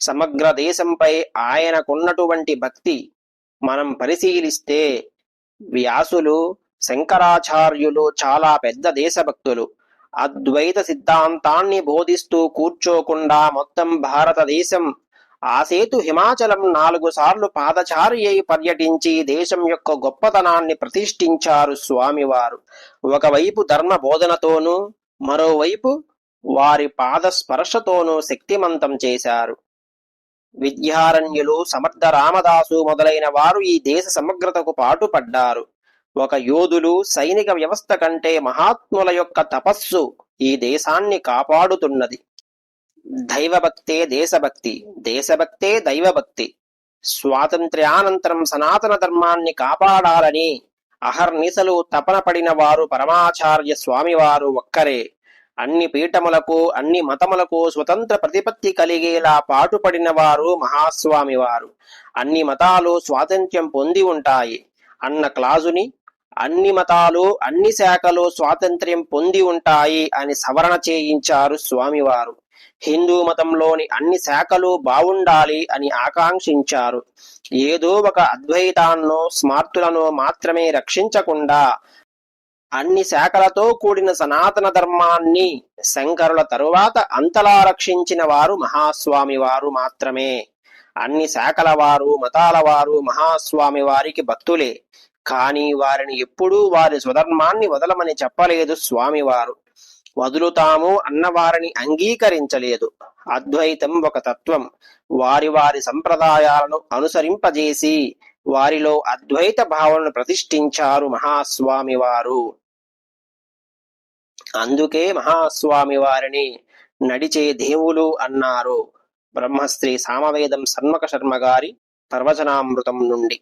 సమగ్ర దేశంపై ఆయనకున్నటువంటి భక్తి మనం పరిశీలిస్తే వ్యాసులు శంకరాచార్యులు చాలా పెద్ద దేశభక్తులు. అద్వైత సిద్ధాంతాన్ని బోధిస్తూ కూర్చోకుండా మొత్తం భారతదేశం ఆ సేతు హిమాచలం నాలుగు సార్లు పాదచారి అయి పర్యటించి దేశం యొక్క గొప్పతనాన్ని ప్రతిష్ఠించారు స్వామివారు. ఒకవైపు ధర్మ బోధనతోనూ మరోవైపు వారి పాద స్పర్శతోనూ శక్తిమంతం చేశారు. విద్యారణ్యులు సమర్థ రామదాసు మొదలైన వారు ఈ దేశ సమగ్రతకు పాటుపడ్డారు. ఒక యోధులు సైనిక వ్యవస్థ కంటే మహాత్ముల యొక్క తపస్సు ఈ దేశాన్ని కాపాడుతున్నది. దైవభక్తే దేశభక్తి దేశభక్తే దైవభక్తి. స్వాతంత్ర్యానంతరం సనాతన ధర్మాన్ని కాపాడాలని అహర్నిశలు తపన పడిన వారు పరమాచార్య స్వామివారు ఒక్కరే. అన్ని పీఠములకు అన్ని మతములకు స్వతంత్ర ప్రతిపత్తి కలిగేలా పాటుపడిన వారు మహాస్వామివారు. అన్ని మతాలు స్వాతంత్ర్యం పొంది ఉంటాయి. అన్న క్లాజుని అన్ని మతాలు అన్ని శాఖలు స్వాతంత్ర్యం పొంది ఉంటాయి అని సవరణ చేయించారు స్వామివారు. హిందూ మతంలోని అన్ని శాఖలు బావుండాలి అని ఆకాంక్షించారు. ఏదో ఒక అద్వైతాన్నో స్మార్తులను మాత్రమే రక్షించకుండా అన్ని శాఖలతో కూడిన సనాతన ధర్మాన్ని శంకరుల తరువాత అంతలా రక్షించిన వారు మహాస్వామి వారు మాత్రమే. అన్ని శాఖల వారు మతాల వారు మహాస్వామి వారికి భక్తులే. కానీ వారిని ఎప్పుడూ వారి స్వధర్మాన్ని వదలమని చెప్పలేదు స్వామివారు వదులుతాము అన్నవారిని అంగీకరించలేదు. అద్వైతం ఒక తత్వం. వారి వారి సంప్రదాయాలను అనుసరింపజేసి వారిలో అద్వైత భావనను ప్రతిష్ఠించారు మహాస్వామి వారు. అందుకే మహాస్వామి వారిని నడిచే దేవులు అన్నారు. బ్రహ్మశ్రీ సామవేదం సన్మక శర్మ గారి ప్రవచనామృతం నుండి.